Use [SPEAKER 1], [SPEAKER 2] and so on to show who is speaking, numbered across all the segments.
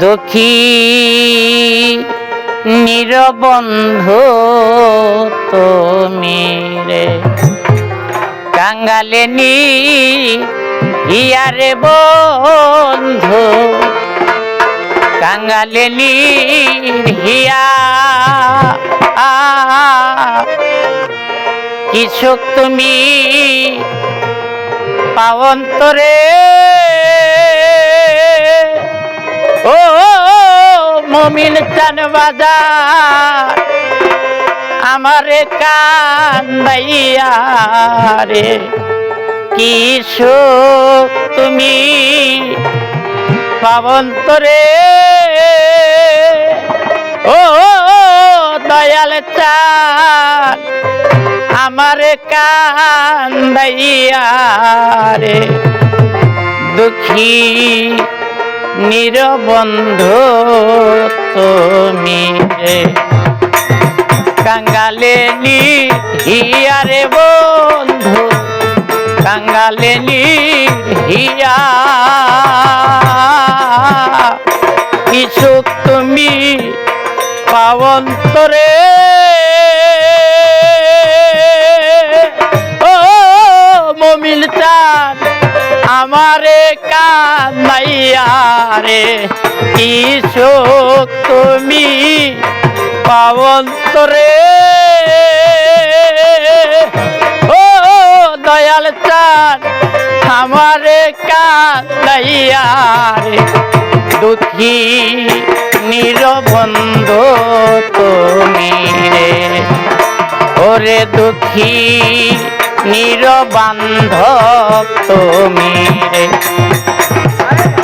[SPEAKER 1] দুঃখী নিরবন্ধু তুমি রে। কাঙ্গালে নি ইয়ারে বন্ধু কাঙ্গালে নি হিয়া। কিছু তুমি পাবন্তরে ও মমিন চান বাজার আমারে রে, কি সুখ তুমি পাবন্তরে ও দয়াল চান আমারে কান্দাইয়া রে, দুঃখী নিরবন্ধু তুমি কাঙ্গালে হিয়ারে বন্ধু, কাঙ্গালে হিয়া কিছু তুমি পাবন্তরে ও মমিল চান আমারে কান্দাইয়া রে কি শোক তুমি পাবন্তরে। ও দয়াল চান আমারে কান্দাইয়া রে। দুঃখী নিরবন্ধ তুমি রে। ওরে দুঃখী নিরবান্ধব তুমি রে।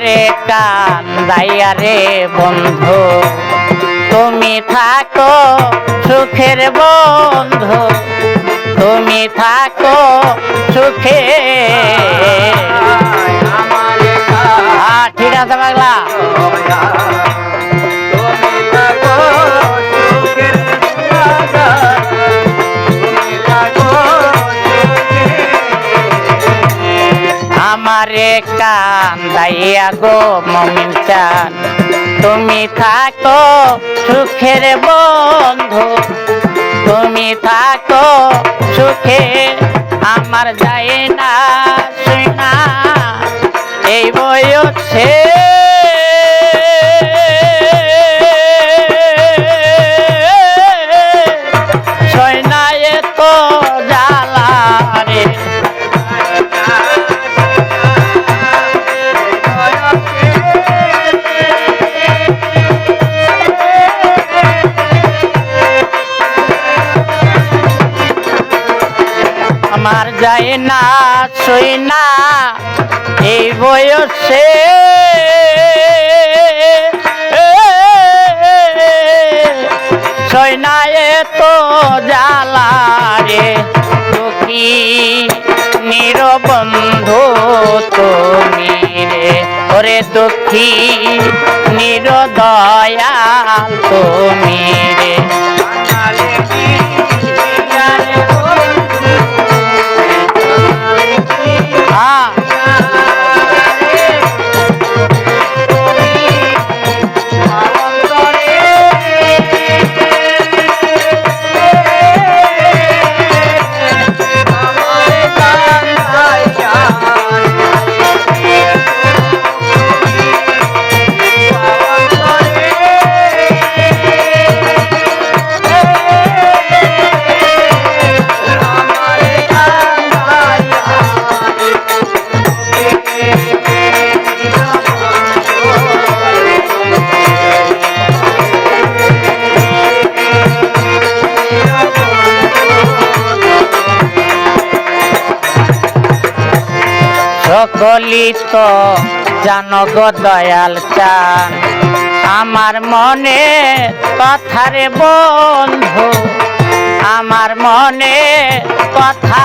[SPEAKER 1] আমারে কান্দাইয়া রে বন্ধু। তুমি থাকো সুখের বন্ধু। তুমি থাকো সুখে। ঠিক আছে বাংলা। আমারে কান্দাইয়া গো মমিন চান। তুমি থাকো সুখের বন্ধু। তুমি থাকো সুখে আমার যায় যায় না সই না, এই বয়সে। সৈনায় তো জ্বালা রে, দুঃখী নিরবন্ধু তুমি রে। ওরে দুঃখী নিরদয়াল তুমি রে। বলি তো জানো দয়াল চান। আমার মনে কথারে বন্ধু আমার মনে কথা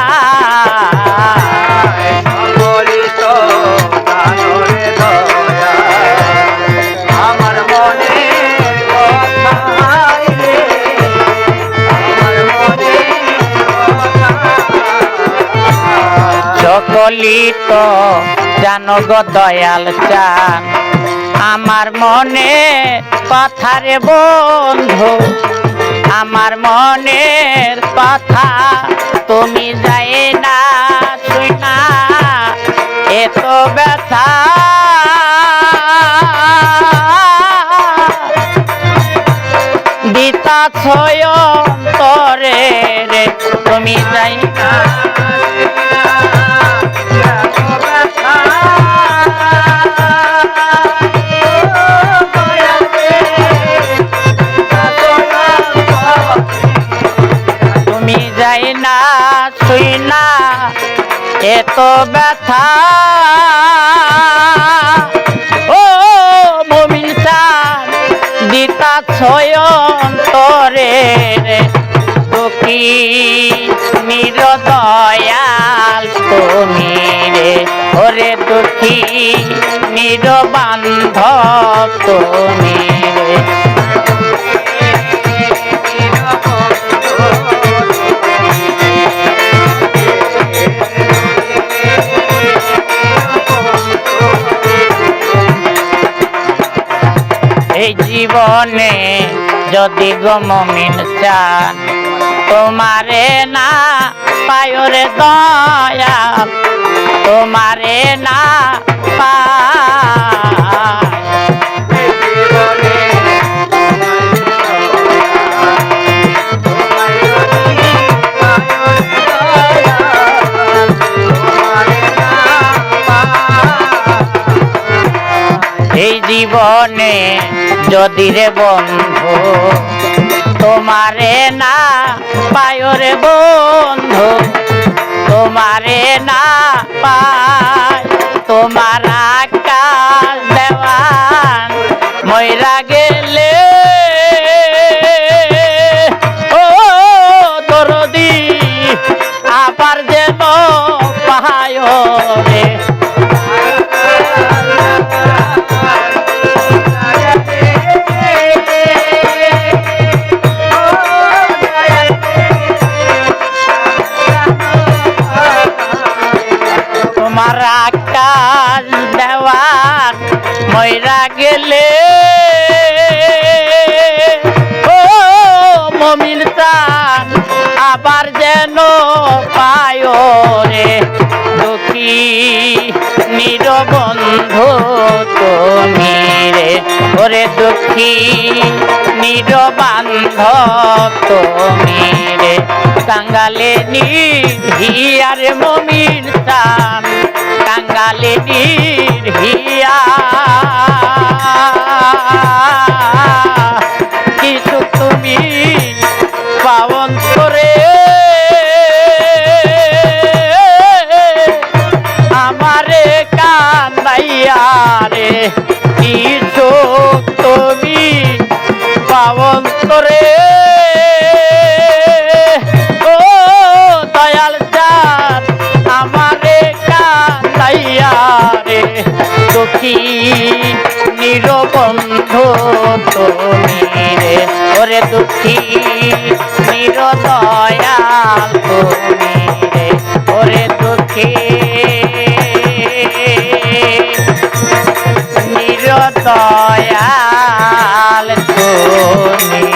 [SPEAKER 1] সকলি তো জানো দয়াল চান, আমার মনে কথারে বন্ধু। আমার মনের কথা তুমি যাই না তুই না, এত ব্যথা। দিতা ছয়ন্তরে রে, তুমি যাই না। শুই না এত ব্যথা। ও মমিন চান, দিতা ছয়ন্তরে দুঃখী নির দয়াল তুমি রে, ওরে দুঃখী নির বান্ধব তুমি রে। জীবনে যদি গমিন চান তোমারে না পায়রে দয়াল তোমারে না পায় জীবনে যদি রে বন্ধু তোমারে না পায়রে বন্ধু তোমারে না পায় তোমার আকাশ তোমার আকাশ দেওয়ার ময়রা গেলে। ও মমিন চান আবার যেন পায় রে। দুঃখী নিরবন্ধু তুমি রে। ওরে দুঃখী নিরবান্ধব তুমি রে। কাঙ্গালে নিহিয়ার মমিন সাম কাঙ্গালে নিহিয়া পাবন ও দয়াল চান আমারে কান্দাইয়া রে। দুঃখী নিরবন্ধু তুমি রে। ওরে দুঃখী নিরদয়াল তুমি রে। ওরে দুঃখী নিরদয়াল स्वामी